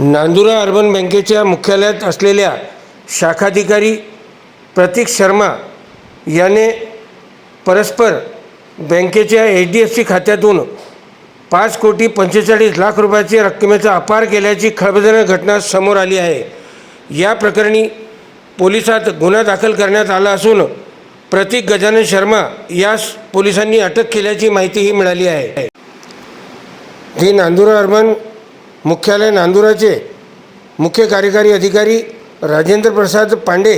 Nandura urban बँकेच्या मुख्यालयात असलेल्या शाखाधिकारी प्रतीक शर्मा याने परस्पर बँकेच्या एच डी एफ सी खात्यातून पाच कोटी पंचेचाळीस लाख रुपयाची रक्कमेचा अपार केल्याची खळबजनक घटना समोर आली आहे. या प्रकरणी पोलिसात गुन्हा दाखल करण्यात आला असून प्रतीक गजानन शर्मा यास पोलिसांनी अटक केल्याची माहितीही मिळाली आहे. ही नांदुरा अर्बन मुख्यालय नांदुराचे मुख्य कार्यकारी अधिकारी राजेंद्र प्रसाद पांडे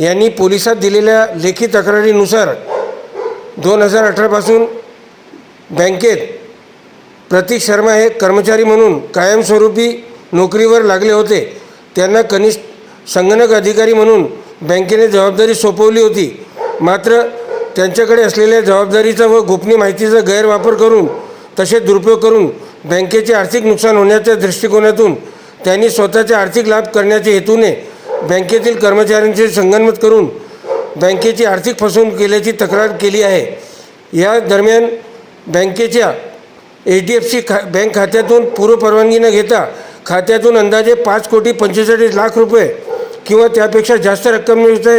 यांनी पोलिसात दिलेल्या लेखी तक्रारीनुसार दोन हजार अठरापासून बँकेत प्रतीक शर्मा हे कर्मचारी म्हणून कायमस्वरूपी नोकरीवर लागले होते. त्यांना कनिष्ठ संगणक अधिकारी म्हणून बँकेने जबाबदारी सोपवली होती. मात्र त्यांच्याकडे असलेल्या जबाबदारीचा व गोपनीय माहितीचा गैरवापर करून तसे दुरुपयोग करून बँकेचे आर्थिक नुकसान होण्याच्या दृष्टिकोनातून त्यांनी स्वतःचे आर्थिक लाभ करण्याच्या हेतूने बँकेतील कर्मचाऱ्यांचे संगनमत करून बँकेची आर्थिक फसवणूक केल्याची तक्रार केली आहे. या दरम्यान बँकेच्या एच डी एफ सी खा बँक खात्यातून पूर्वपरवानगी न घेता खात्यातून अंदाजे पाच कोटी पंचेचाळीस लाख रुपये किंवा त्यापेक्षा जास्त रक्कम मिळते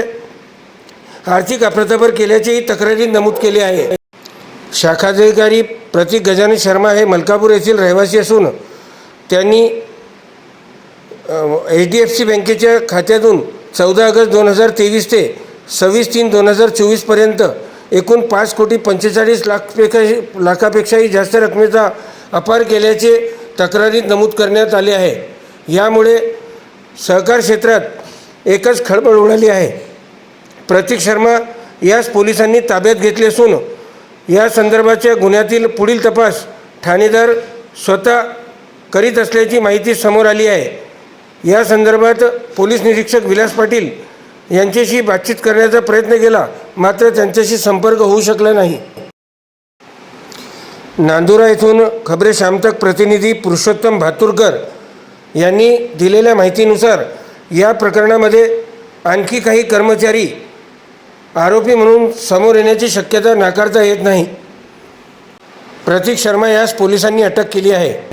आर्थिक अप्रतापर केल्याचेही तक्रारी नमूद केले आहे. शाखाधिकारी प्रतीक गजानन शर्मा हे मलकापूर येथील रहिवासी असून त्यांनी एच डी एफ सी बँकेच्या खात्यातून चौदा ऑगस्ट दोन हजार तेवीस ते सव्वीस तीन दोन हजार चोवीसपर्यंत एकूण पाच कोटी पंचेचाळीस लाखपेक्षा लाखापेक्षाही जास्त रकमेचा अपार केल्याचे तक्रारीत नमूद करण्यात आले आहे. यामुळे सहकार क्षेत्रात एकच खळबळ उडाली आहे. प्रतीक शर्मा यास पोलिसांनी ताब्यात घेतले असून या संदर्भाच्या गुन्ह्यातील पुढील तपास ठाणेदार स्वतः करीत असल्याची माहिती समोर आली आहे. या संदर्भात पोलीस निरीक्षक विलास पाटील यांच्याशी बातचीत करण्याचा प्रयत्न केला मात्र त्यांच्याशी संपर्क होऊ शकला नाही. नांदुरा येथून खबरे शामतक प्रतिनिधी पुरुषोत्तम भातुरकर यांनी दिलेल्या माहितीनुसार या प्रकरणामध्ये आणखी काही कर्मचारी आरोपी म्हणून समोर येण्याची शक्यता नाकारता येत नाही. प्रतीक शर्मा यास पोलिसांनी अटक केली आहे.